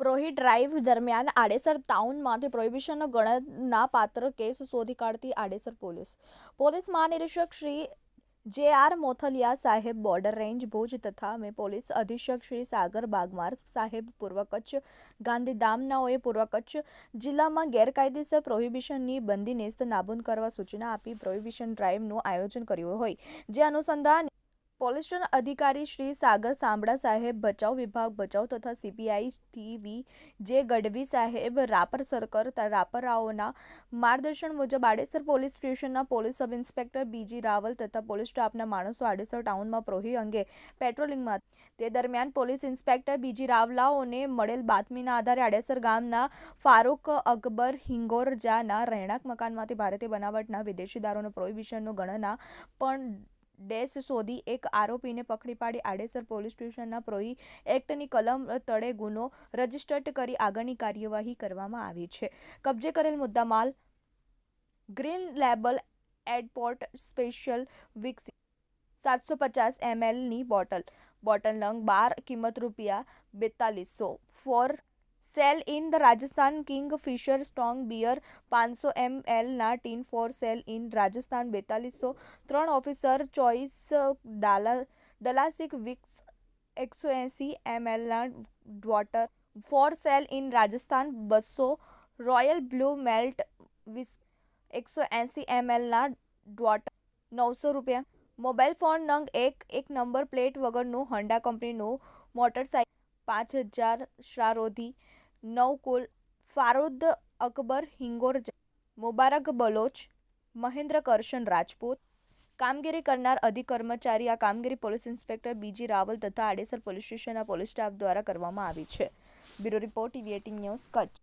પ્રોહી drive દરમિયાન Adesar ટાઉનમાંથી પ્રોહિબિશનનો ગણનાપાત્ર case શોધી કાઢતી આડેસર પોલીસ. પોલીસ મહાનિરીક્ષક શ્રી જે આર મોથલિયા સાહેબ બોર્ડર રેન્જ ભુજ તથા મે પોલીસ અધિક્ષક શ્રી સાગર બાગમાર સાહેબ પૂર્વ કચ્છ ગાંધીધામનાઓએ પૂર્વ કચ્છ જિલ્લામાં ગેરકાયદેસર પ્રોહિબિશનની બંદી નેસ્ત નાબૂદ કરવા સૂચના આપી પ્રોહિબિશન ડ્રાઈવનું આયોજન કર્યું હોય. જે અનુસંધાન પોલીસ અધિકારી શ્રી સાગર સાંભળા સાહેબ ભચાઉ વિભાગ ભચાઉ તથા સીપીઆઈ ટીવી જે ગઢવી સાહેબ, રાપર સરકર રાપરાઓના માર્ગદર્શન મુજબ આડેસર પોલીસ સ્ટેશનના police sub inspector B G Rawal તથા પોલીસ સ્ટાફના માણસો આડેસર ટાઉનમાં પ્રોહી અંગે પેટ્રોલિંગમાં તે દરમિયાન પોલીસ ઇન્સ્પેક્ટર બીજી રાવલાઓને મળેલ બાતમીના આધારે આડેસર ગામના ફારૂક અકબર હિંગોરજાના રહેણાંક મકાનમાંથી ભારતીય બનાવટના વિદેશી દારૂનો પ્રોહિબિશનનો ગણના પણ ડેશ શોધી એક આરોપીને પકડી પાડી આડેસર પોલીસ સ્ટેશનના પ્રોહી એક્ટની કલમ તળે ગુનો રજીસ્ટર્ડ કરી આગળની કાર્યવાહી કરવામાં આવી છે. કબજે કરેલ મુદ્દામાલ ગ્રીન લેબલ એડપોર્ટ સ્પેશિયલ વિક્સ સાતસો પચાસ એમએલની બોટલ. બોટલ નંગ બાર કિંમત રૂપિયા બેતાલીસો. For sale in the Rajasthan king fisher strong beer પાંચસો એમએલના tin for sale in Rajasthan બેતાલીસો ત્રણ ઓફિસર ચોઈસ ડાલા ડલાસિક વિક્સ એકસો એંસી એમએલના water for sale in Rajasthan બસો રોયલ બ્લુ મેલ્ટ વિસ એકસો એંસી એમએલના ડોટર નવસો રૂપિયા. મોબાઈલ ફોન નંગ એક એક નંબર પ્લેટ વગરનું હોન્ડા કંપનીનું મોટરસાઇકલ પાંચ હજાર શ્રારોધી નવ કુલ ફારૂદ અકબર, હિંગોર મુબારક બલોચ, મહેન્દ્ર કરશન રાજપૂત, કામગીરી કરનાર અધિક કર્મચારી આ કામગીરી પોલીસ ઇન્સ્પેક્ટર બીજી રાવલ તથા આડેસર પોલીસ સ્ટેશનના પોલીસ સ્ટાફ દ્વારા કરવામાં આવી છે. Bureau report, TV eighteen news Kutch.